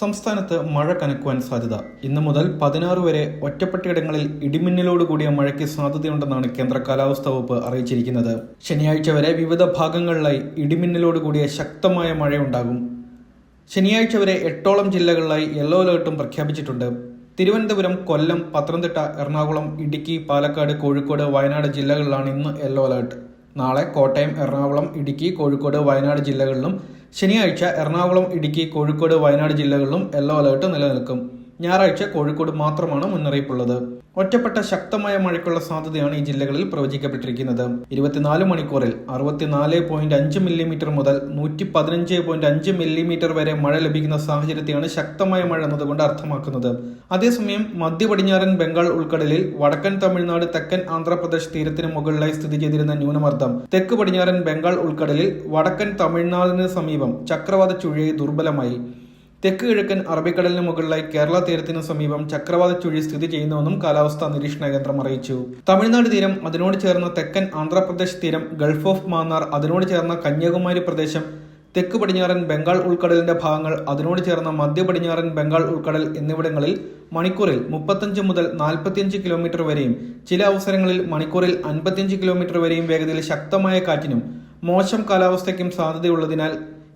സംസ്ഥാനത്ത് മഴ കനക്കുവാൻ സാധ്യത. ഇന്നു മുതൽ പതിനാറ് വരെ ഒറ്റപ്പെട്ടയിടങ്ങളിൽ ഇടിമിന്നലോട് കൂടിയ മഴയ്ക്ക് സാധ്യതയുണ്ടെന്നാണ് കേന്ദ്ര കാലാവസ്ഥാ വകുപ്പ് അറിയിച്ചിരിക്കുന്നത്. ശനിയാഴ്ച വരെ വിവിധ ഭാഗങ്ങളിലായി ഇടിമിന്നലോട് കൂടിയ ശക്തമായ മഴയുണ്ടാകും. ശനിയാഴ്ച വരെ എട്ടോളം ജില്ലകളിലായി യെല്ലോ അലേർട്ടും പ്രഖ്യാപിച്ചിട്ടുണ്ട്. തിരുവനന്തപുരം കൊല്ലം പത്തനംതിട്ട എറണാകുളം ഇടുക്കി പാലക്കാട് കോഴിക്കോട് വയനാട് ജില്ലകളിലാണ് ഇന്ന് യെല്ലോ അലേർട്ട്. നാളെ കോട്ടയം എറണാകുളം ഇടുക്കി കോഴിക്കോട് വയനാട് ജില്ലകളിലും ശനിയാഴ്ച എറണാകുളം ഇടുക്കി കോഴിക്കോട് വയനാട് ജില്ലകളിലും യെല്ലോ അലേർട്ട് നിലനിൽക്കും. ഞായറാഴ്ച കോഴിക്കോട് മാത്രമാണ് മുന്നറിയിപ്പുള്ളത്. ഒറ്റപ്പെട്ട ശക്തമായ മഴയ്ക്കുള്ള സാധ്യതയാണ് ഈ ജില്ലകളിൽ പ്രവചിക്കപ്പെട്ടിരിക്കുന്നത്. ഇരുപത്തിനാല് മണിക്കൂറിൽ അറുപത്തിനാല് പോയിന്റ് അഞ്ച് മില്ലിമീറ്റർ മുതൽ നൂറ്റി പതിനഞ്ച് പോയിന്റ് അഞ്ച് മില്ലിമീറ്റർ വരെ മഴ ലഭിക്കുന്ന സാഹചര്യത്തെയാണ് ശക്തമായ മഴ എന്നതുകൊണ്ട് അർത്ഥമാക്കുന്നത്. അതേസമയം മധ്യ പടിഞ്ഞാറൻ ബംഗാൾ ഉൾക്കടലിൽ വടക്കൻ തമിഴ്നാട് തെക്കൻ ആന്ധ്രാപ്രദേശ് തീരത്തിന് മുകളിലായി സ്ഥിതി ചെയ്തിരുന്ന ന്യൂനമർദ്ദം തെക്ക് പടിഞ്ഞാറൻ ബംഗാൾ ഉൾക്കടലിൽ വടക്കൻ തമിഴ്നാടിന് സമീപം ചക്രവാത ചുഴി ദുർബലമായി. തെക്ക് കിഴക്കൻ അറബിക്കടലിന് മുകളിലായി കേരള തീരത്തിന് സമീപം ചക്രവാത ചുഴി സ്ഥിതി ചെയ്യുന്നുവെന്നും കാലാവസ്ഥാ നിരീക്ഷണ കേന്ദ്രം അറിയിച്ചു. തമിഴ്നാട് തീരം അതിനോട് ചേർന്ന തെക്കൻ ആന്ധ്രാപ്രദേശ് തീരം ഗൾഫ് ഓഫ് മാന്നാർ അതിനോട് ചേർന്ന കന്യാകുമാരി പ്രദേശം തെക്ക് പടിഞ്ഞാറൻ ബംഗാൾ ഉൾക്കടലിന്റെ ഭാഗങ്ങൾ അതിനോട് ചേർന്ന മധ്യ പടിഞ്ഞാറൻ ബംഗാൾ ഉൾക്കടൽ എന്നിവിടങ്ങളിൽ മണിക്കൂറിൽ മുപ്പത്തഞ്ച് മുതൽ നാൽപ്പത്തിയഞ്ച് കിലോമീറ്റർ വരെയും ചില അവസരങ്ങളിൽ മണിക്കൂറിൽ അൻപത്തിയഞ്ച് കിലോമീറ്റർ വരെയും വേഗതയിൽ ശക്തമായ കാറ്റിനും മോശം കാലാവസ്ഥയ്ക്കും സാധ്യതയുള്ളതിനാൽ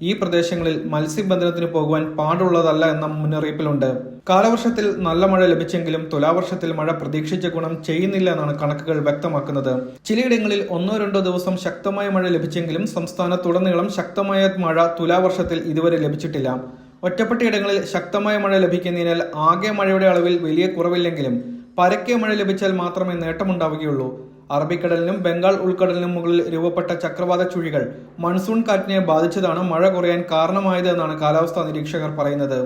ഈ പ്രദേശങ്ങളിൽ മത്സ്യബന്ധനത്തിന് പോകുവാൻ പാടുള്ളതല്ല എന്ന മുന്നറിയിപ്പിലുണ്ട്. കാലവർഷത്തിൽ നല്ല മഴ ലഭിച്ചെങ്കിലും തുലാവർഷത്തിൽ മഴ പ്രതീക്ഷിച്ച ഗുണം ചെയ്യുന്നില്ല എന്നാണ് കണക്കുകൾ വ്യക്തമാക്കുന്നത്. ചിലയിടങ്ങളിൽ ഒന്നോ രണ്ടോ ദിവസം ശക്തമായ മഴ ലഭിച്ചെങ്കിലും സംസ്ഥാനത്തുടനീളം ശക്തമായ മഴ തുലാവർഷത്തിൽ ഇതുവരെ ലഭിച്ചിട്ടില്ല. ഒറ്റപ്പെട്ടയിടങ്ങളിൽ ശക്തമായ മഴ ലഭിക്കുന്നതിനാൽ ആകെ മഴയുടെ അളവിൽ വലിയ കുറവില്ലെങ്കിലും പരക്കെ മഴ ലഭിച്ചാൽ മാത്രമേ നേട്ടമുണ്ടാവുകയുള്ളൂ. അറബിക്കടലിനും ബംഗാൾ ഉൾക്കടലിനും മുകളിൽ രൂപപ്പെട്ട ചക്രവാത ചുഴികൾ മൺസൂൺ കാറ്റിനെ ബാധിച്ചതാണ് മഴ കുറയാൻ കാരണമായത് എന്നാണ് കാലാവസ്ഥാ നിരീക്ഷകർ പറയുന്നത്.